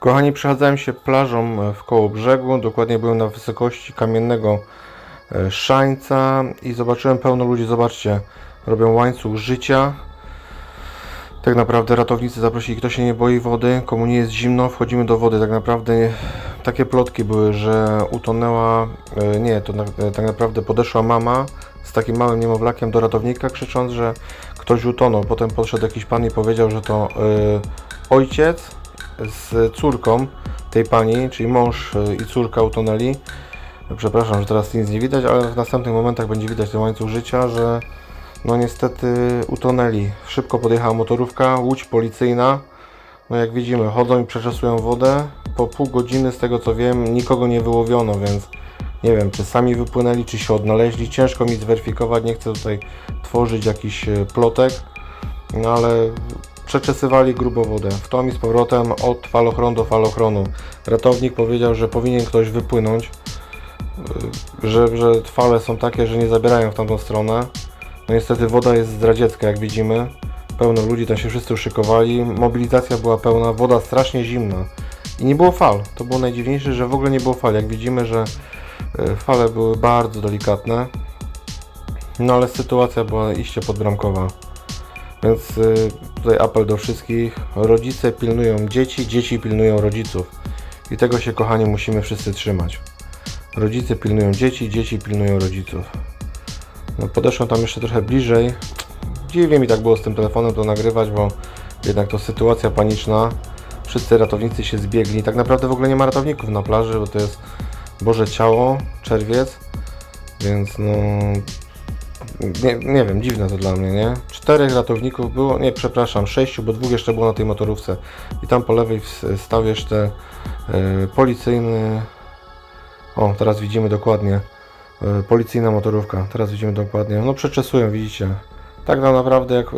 Kochani, przechadzałem się plażą e, w koło brzegu, dokładnie byłem na wysokości kamiennego e, szańca i zobaczyłem pełno ludzi, zobaczcie, robią łańcuch życia. Tak naprawdę ratownicy zaprosili, kto się nie boi wody, komu nie jest zimno, wchodzimy do wody. Tak naprawdę nie- takie plotki były, że utonęła, e, nie, to na, e, tak naprawdę podeszła mama z takim małym niemowlakiem do ratownika, krzycząc, że ktoś utonął. Potem podszedł jakiś pan i powiedział, że to e, ojciec z córką tej pani, czyli mąż e, i córka utonęli. Przepraszam, że teraz nic nie widać, ale w następnych momentach będzie widać ten łańcuch życia, że no niestety utonęli. Szybko podjechała motorówka, łódź policyjna. No jak widzimy, chodzą i przeczesują wodę. Po pół godziny, z tego co wiem, nikogo nie wyłowiono, więc nie wiem, czy sami wypłynęli, czy się odnaleźli. Ciężko mi zweryfikować, nie chcę tutaj tworzyć jakiś e, plotek, no ale przeczesywali grubo wodę. W tom i z powrotem od falochronu do falochronu. Ratownik powiedział, że powinien ktoś wypłynąć, y, że, że fale są takie, że nie zabierają w tamtą stronę. No niestety woda jest zdradziecka, jak widzimy. Pełno ludzi, tam się wszyscy uszykowali. Mobilizacja była pełna, woda strasznie zimna. I nie było fal. To było najdziwniejsze, że w ogóle nie było fal. Jak widzimy, że y, fale były bardzo delikatne. No ale sytuacja była iście podbramkowa. Więc y, tutaj apel do wszystkich. Rodzice pilnują dzieci, dzieci pilnują rodziców. I tego się, kochani, musimy wszyscy trzymać. Rodzice pilnują dzieci, dzieci pilnują rodziców. No, podeszłem tam jeszcze trochę bliżej. Dziwnie mi tak było z tym telefonem to nagrywać, bo jednak to sytuacja paniczna. Wszyscy ratownicy się zbiegli. Tak naprawdę w ogóle nie ma ratowników na plaży, bo to jest Boże Ciało, czerwiec. Więc no, nie, nie wiem, dziwne to dla mnie, nie? Czterech ratowników było, nie, przepraszam, sześciu, bo dwóch jeszcze było na tej motorówce. I tam po lewej w- stał jeszcze e, policyjny. O, teraz widzimy dokładnie. E, policyjna motorówka, teraz widzimy dokładnie. No, przeczesują, widzicie. Tak naprawdę, jak e,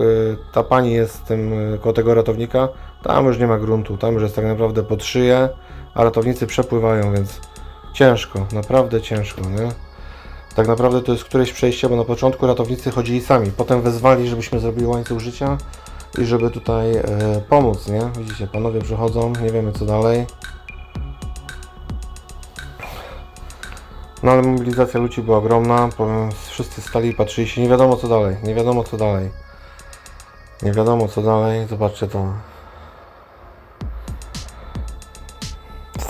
ta pani jest tym, e, koło tego ratownika, tam już nie ma gruntu, tam już jest tak naprawdę pod szyję, a ratownicy przepływają, więc ciężko, naprawdę ciężko, nie? Tak naprawdę to jest któreś przejście, bo na początku ratownicy chodzili sami, potem wezwali, żebyśmy zrobili łańcuch życia i żeby tutaj e, pomóc, nie? Widzicie, panowie przychodzą, nie wiemy co dalej. No ale mobilizacja ludzi była ogromna, powiem, wszyscy stali i patrzyli się, nie wiadomo co dalej, nie wiadomo co dalej. Nie wiadomo co dalej, zobaczcie to.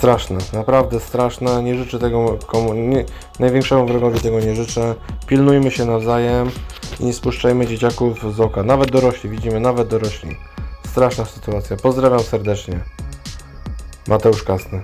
Straszne, naprawdę straszne. Nie życzę tego komu, nie, największemu wrogowi tego nie życzę. Pilnujmy się nawzajem i nie spuszczajmy dzieciaków z oka. Nawet dorośli, widzimy, nawet dorośli. Straszna sytuacja. Pozdrawiam serdecznie. Mateusz Kasny.